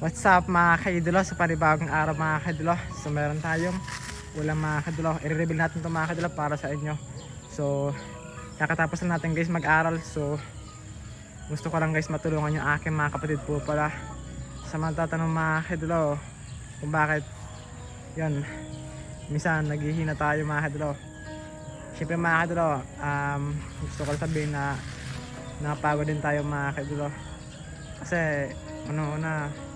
What's up mga kaidolo? Sa panibagong araw mga kaidolo. So meron tayong ulam mga kaidolo. I-reveal natin ito mga kaidolo para sa inyo. So kakatapos lang natin guys mag-aral. So gusto ko lang guys matulungan yung aking mga kapatid po pala. Sa mga tatanong mga kaidolo Kung bakit Yan Minsan naghihina tayo mga kaidolo. Siyempre mga kaidolo um, Gusto ko lang sabihin na Napagod din tayo mga kaidolo. Kasi Ano-una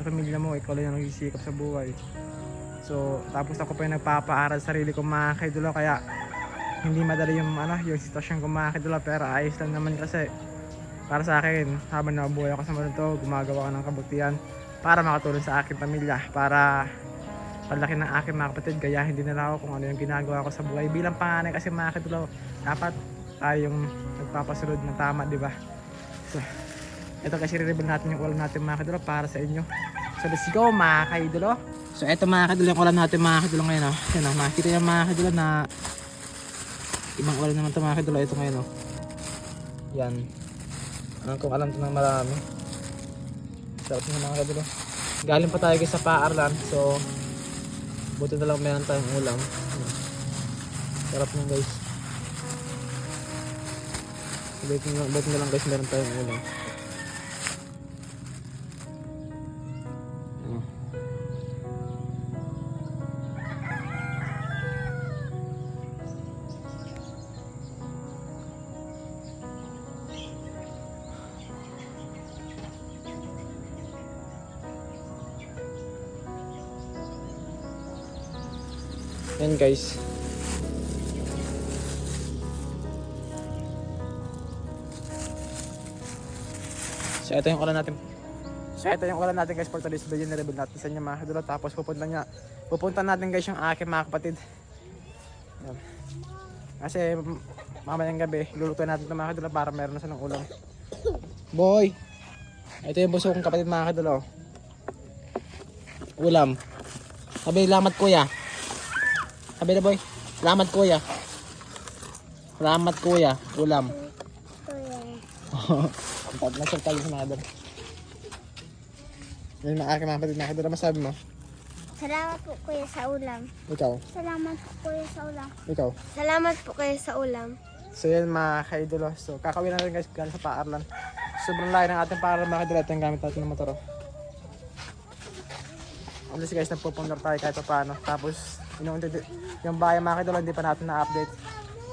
sa pamilya mo, ikaw lang yung nagsisikap sa buhay. So, tapos ako pa yung nagpapaaral sa sarili ko mga kaidulo, kaya hindi madali yung, ano, yung sitwasyon ko mga kaidulo, pero ayos lang naman kasi para sa akin, habang nabuhay ako sa mundo to, gumagawa ko ng kabutihan para makatulong sa aking pamilya, para palaki ng aking mga kapatid, kaya hindi nila ako kung ano yung ginagawa ko sa buhay. Bilang panganay kasi mga kaidulo, dapat tayong nagpapasunod ng tama, di ba? So, ito kasi re-reveal natin yung ulam natin mga kadolo para sa inyo. So let's go mga kaidolo. So ito mga kadolo yung ulam natin mga kadolo ngayon. Oh. Yan oh, makikita yung mga kadolo na ibang ulam naman ito mga kadolo. Ito ngayon oh. Yan. Ang kung alam ito ng marami. Sarap ng mga kadolo. Galing pa tayo sa paarlan. So buti na lang meron tayong ulam. Sarap nyo guys. Buti na lang guys meron tayong ulam. Yan guys. So ito yung ulan natin. So ito yung ulan natin guys for today's video na-reveal natin sa inyo mga kadulot. Tapos pupunta niya, pupunta natin guys yung aking mga kapatid. Yan. Kasi mamayang gabi, lulutuin natin ito mga kadulot para meron na silang ulam. Boy! Ito yung buso kong kapatid mga kadulot. Ulam. Sabi, lamat kuya. Sabi na boy, lamat kuya. Lamat kuya, ulam. Pag nasal tayo sa mga doon. Yan mga aking mga kapatid mga kadulot. Masabi mo? Salamat po kuya sa ulam. Ikaw? Salamat po kuya sa ulam. Ikaw? Salamat po kuya sa ulam. So yan mga kaidolo. So kakawin natin guys galing sa paarlan. Sobrang layo ng ating paarlan mga kaidolo. Ito yung gamit natin ng motor. Oh. Alas guys, nagpupundar tayo kahit pa paano. Tapos, inuunti yung bayan mga kaidolo, hindi pa natin na-update.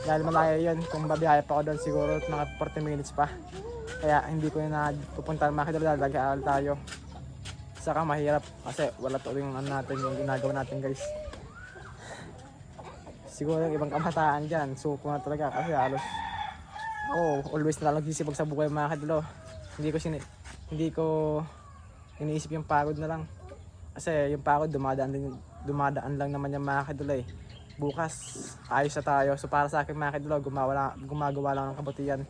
Dahil malayo yun. Kung babiyahe pa ako doon, siguro mga 40 minutes pa. Kaya hindi ko na pupunta mga kaidolo dahil nag-aaral tayo. Saka mahirap kasi wala to yung ano natin, yung ginagawa natin guys. Siguro yung ibang kabataan dyan, suko na talaga kasi halos ako always na nagsisipag sa buhay mga kadalo. Hindi ko sini hindi ko iniisip yung pagod na lang. Kasi yung pagod dumadaan din dumadaan lang naman yung mga kadalo eh. Bukas ayos na tayo. So para sa akin mga gumawa, gumagawa lang ng kabutihan.